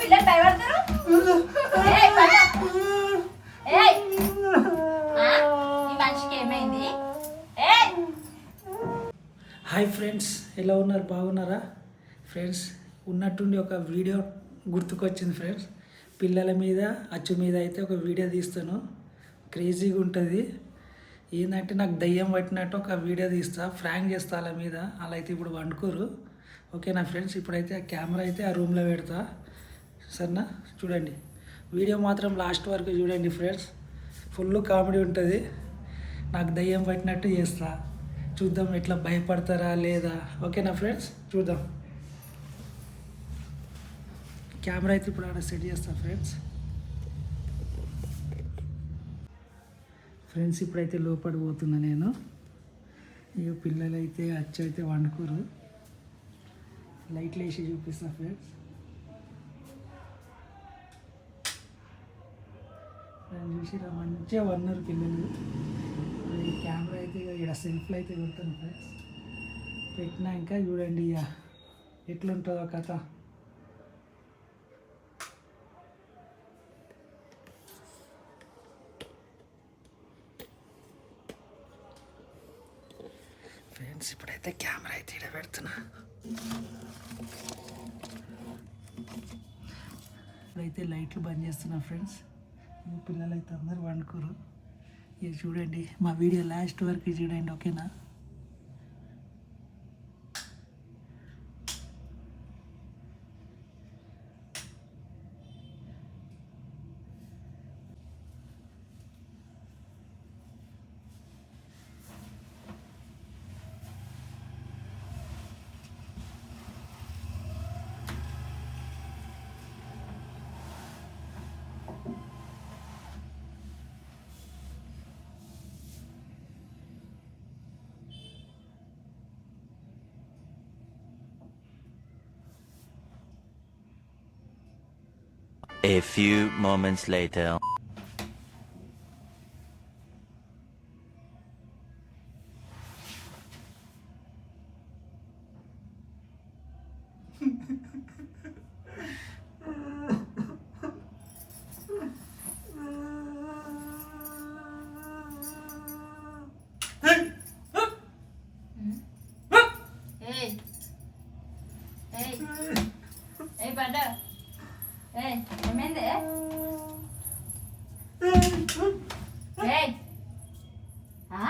పిల్లలు భయపడతారు? మనిషికి ఏమైంది? హాయ్ ఫ్రెండ్స్ ఎలా ఉన్నారు? బాగున్నారా? ఫ్రెండ్స్ ఉన్నట్టుండి ఒక వీడియో గుర్తుకొచ్చింది ఫ్రెండ్స్. పిల్లల మీద అచ్చు మీద అయితే ఒక వీడియో తీస్తాను. క్రేజీగా ఉంటుంది. ఏంటంటే నాకు దయ్యం పట్టినట్టు ఒక వీడియో తీస్తా. ఫ్రాంక్ చేస్తా వాళ్ళ మీద. అలా అయితే ఇప్పుడు వండుకోరు. ఓకే నా ఫ్రెండ్స్? ఇప్పుడైతే ఆ కెమెరా అయితే ఆ రూమ్లో పెడతా. సరేనా? చూడండి. వీడియో మాత్రం లాస్ట్ వరకు చూడండి ఫ్రెండ్స్. ఫుల్ కామెడీ ఉంటుంది. నాకు దయ్యం పట్టినట్టు చేస్తా. చూద్దాం ఎట్లా భయపడతారా లేదా. ఓకేనా ఫ్రెండ్స్? చూద్దాం. కెమెరా అయితే ఇప్పుడు ఆడ సెట్ చేస్తా ఫ్రెండ్స్. ఫ్రెండ్స్ ఇప్పుడైతే లోపడిపోతున్నా నేను. ఇక పిల్లలు అయితే అయితే వండుకోరు. లైట్లు వేసి చూపిస్తా ఫ్రెండ్స్. దాన్ని చూసి ఇలా మంచిగా వన్నారు పిల్లలు. ఈ కెమెరా అయితే ఇక ఇక్కడ సెల్ఫ్లో అయితే పెడతాను ఫ్రెండ్స్ పెట్టినాక చూడండి ఇక ఎట్లుంటుందో కథ. ఫ్రెండ్స్ ఇప్పుడైతే కెమెరా అయితే ఇక్కడ పెడుతున్నా. ఇప్పుడైతే లైట్లు బంద్ చేస్తున్నా ఫ్రెండ్స్ పిల్లలు అయితే అందరు వండుకోరు. ఇక చూడండి మా వీడియో లాస్ట్ వరకు చూడండి ఓకేనా? A few moments later. ఆ?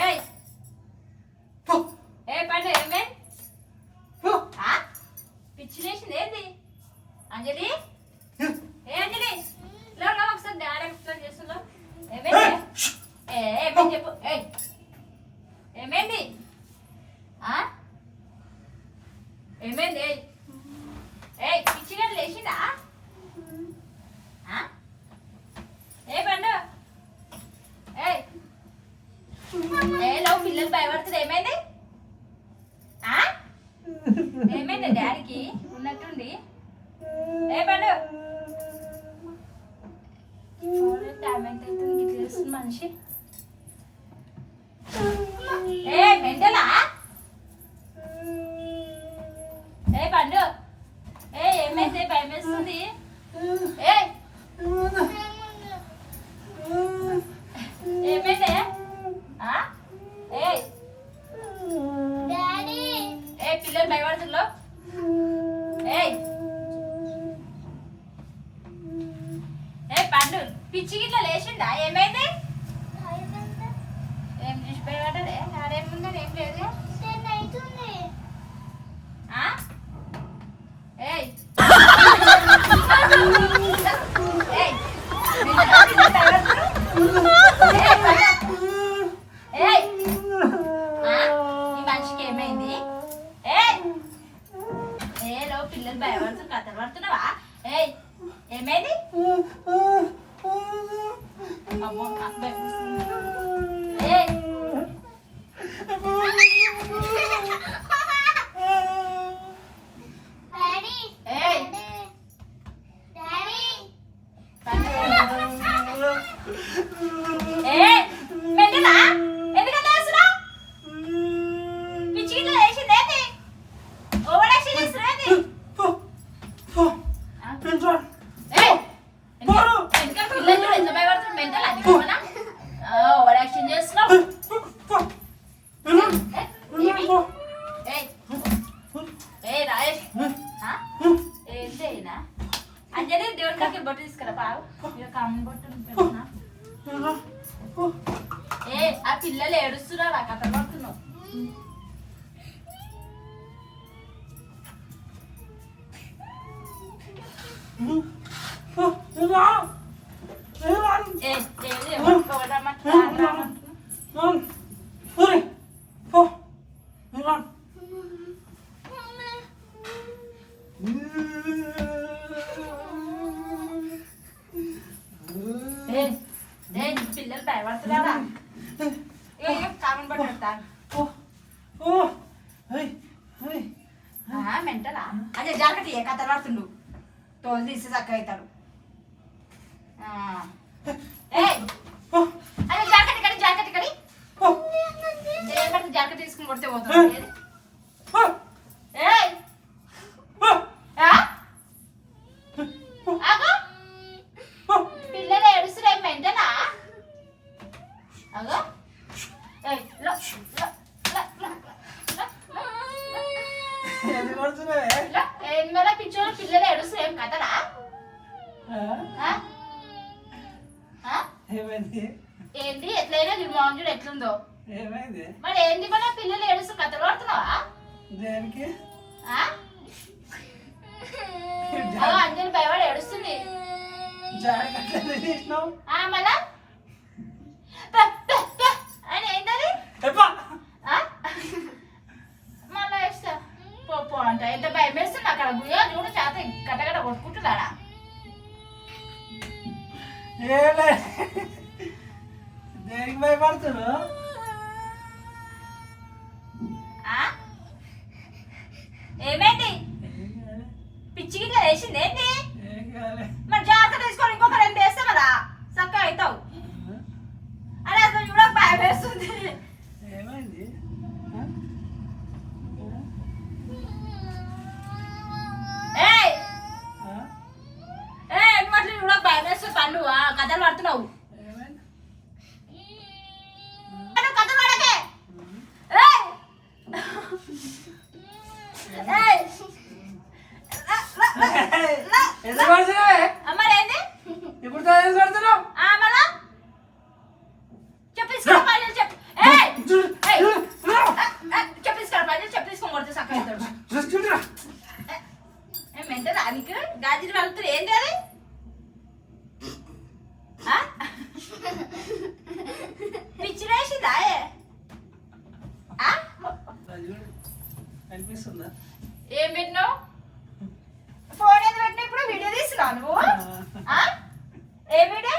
ఏయ్ ఏ పడ్డ ఏమైంది ఆ? పిచ్చి లేచింది ఏంది అంజలి ఏ అంజలి లో లో ఒకసారి డాడీ ఎక్స్ప్లెయిన్ చేస్తుందో ఏమైంది ఏ ఏమైంది చెప్పు ఏయ్ ఏమైంది ఆ? ఏమైంది ఏయ్ ఏయ్ పిచ్చిగా లేచిందా ఆ? ఏ పండు ఏయ్ ఏ లో పిల్లలు భయపడుతుంది ఏమైంది ఆ? ఏమైంది డాడీకి ఉన్నట్టుండి ఏ పండు ఫోన్ టైం ఎంత అవుతుంది గిట్ల చేస్తుంది ఆడేముందని ఏం లేదు. ఏయ్. ఏలో పిల్లలు భయపడుతు కథలు పడుతున్నావా ఏయ్. ఏమైంది? అమ్మో నాకు భయం 啊不不不不不不不不 పిల్లలు భయపడుతున్నారా ఏ కామన్ బట్ట పెడతాను మెంటలా అదే జాకెట్ ఏ కథ పడుతుండు తోలు తీసి చక్క అవుతాడు ఏ అదే జాకెట్ ఇక్కడ జాకెట్ ఇక్కడ జాకెట్ తీసుకుని కొడితే పోతాడు. పిల్లలు అగో పిల్లలు ఏడుస్తున్నారు ఏం కథలా? ఏమైంది ఏంటి ఎట్లయినా నీ చూడు ఎట్లుందో ఏమైంది మరి ఏంటి మన పిల్లలు ఏడుస్తూ కథలు పడుతున్నావా దేనికి అంజలి భయపడి ఏడుస్తుంది జాగ్రత్త చేసినావు దేనికి భయపడుతున్నావు ఆ? ఏమైంది? ఏం పిచ్చి గిట్ల వేసింది ఏంటి ఏం కాలే. మరి జాగ్రత్త తీసుకొని ఇంకొక రెండు వేస్తే కదా చక్కగా అవుతావు అరే అసలు చూడ భయం వేస్తుంది ఏమైంది ఆ? ఏయ్ ఆ? ఏయ్ నువ్వు అట్లా చూడ భయం వేస్తుంది పండు ఆ కథలు పడుతున్నావు ఏమైంది నువ్వు కథ పడకే ఏయ్ ఏయ్ లా, లా, లా, లా. ఎందుకు పడుతున్నావే అమ్మ ఏంది ఇప్పుడు ఎందుకు పడుతున్నావు ఆ మళ్ళా చెప్పు తీసుకురా పని చెప్పు ఏయ్ చూడు, ఏయ్. చూడు, రా. ఆ, ఆ, చెప్పు తీసుకురా పని చెప్పు తీసుకొని కొడితే చక్కగా అవుతాడు చూడు, చూడురా. ఏం మెంటల్ నీకు గాజులు వెళ్తారు ఏంటి అది ఆ? పిచ్చి వేసిందా ఏ? ఆ? రా, చూడు. కనిపిస్తుందా ఏం పెట్టినావు ఫోన్ ఏది పెట్టినా ఇప్పుడు వీడియో తీస్తున్నావు నువ్వు ఆ? ఏ వీడియో.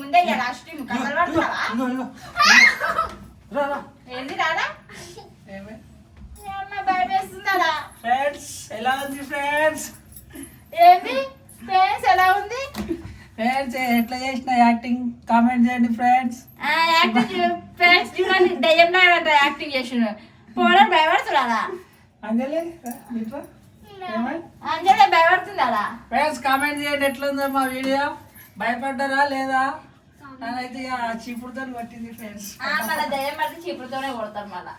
ముందే లాస్ట్ కథలు పడుతున్నావా? ఇదిగో, ఇదిగో. రా, రా. ఏంది రాదా ఏమే? మీ అమ్మ భయం వేస్తుందా ఫ్రెండ్స్ ఎలా ఉంది ఫ్రెండ్స్ ఏంది ఫేస్ ఎలా ఉంది ఫ్రెండ్స్ ఎట్లా చేసిన యాక్టింగ్ కామెంట్ చేయండి ఫ్రెండ్స్. ఫేస్ చూడండి దయ్యంలో యాక్టింగ్ చేసిన పోవడం భయపడుతున్నాడా? అంజలి? అంజలి భయపడుతుందా ఫ్రెండ్స్ కామెంట్ చేయండి ఎట్లుందో మా వీడియో. భయపడ్డారా లేదా? ఇక చీపుడుతో కొట్టింది ఫ్రెండ్స్. మళ్ళీ దయ్యం పడితే చీపుడుతోనే కొడతారు మళ్ళా.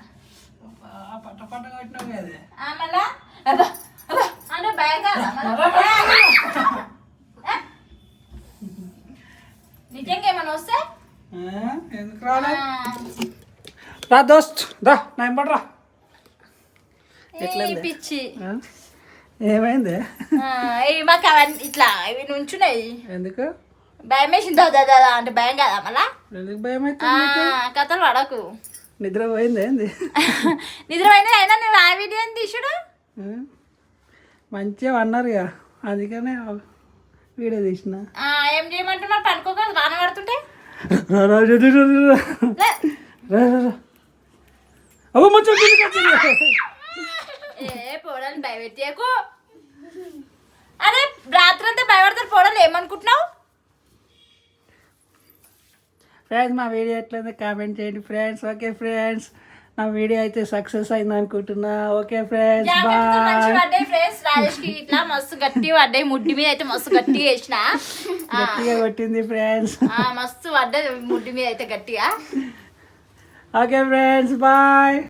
పట్ట పట్ట కొట్టినావు కదా. మళ్ళా? అంటే భయం కాదా మళ్ళా? ఏ? నిజంగా ఏమన్నా వస్తే? ఎందుకు రాలే? రా దోస్త్ రా నా రా. ఈ పిచ్చి. ఏమైంది? ఆ, మాకు అవన్నీ ఇట్లా ఇవి నుంచున్నాయి. ఎందుకు? భయం వేసింది దా, దా, దా, దా అంటే భయం కదా మళ్ళా? ఎందుకు భయం ఆ, అవుతుంది కథలు పడకు. నిద్ర పోయింది ఏంది? నిద్రపోయినా అయినా నువ్వు ఆ వీడియో తీసుడు? ఆ? మంచిగా అన్నారు ఇక అందుకనే వీడియో తీసిన. ఏం చేయమంటున్నారు పడుకోకూడదు వాన పడుతుంటే. అవ్వ. ఏ భయపెట్టేకు. అరే రాత్రి అంతా భయపడతారు ఏమనుకుంటున్నావు? ఫ్రెండ్స్ మా వీడియో ఎట్లయిందో కామెంట్ చేయండి ఫ్రెండ్స్ ఓకే ఫ్రెండ్స్ నా వీడియో అయితే సక్సెస్ అయింది అనుకుంటున్నా. Okay friends bye. పడ్డాయి ఫ్రెండ్స్. రాజేష్కి ఇట్లా మస్తు గట్టి పడ్డాయి. ముడ్డి మీద అయితే మస్తు గట్టిగా వేసిన గట్టిగా కొట్టింది ఫ్రెండ్స్. మస్తు పడ్డది ముడ్డి మీద అయితే గట్టిగా. Okay friends bye.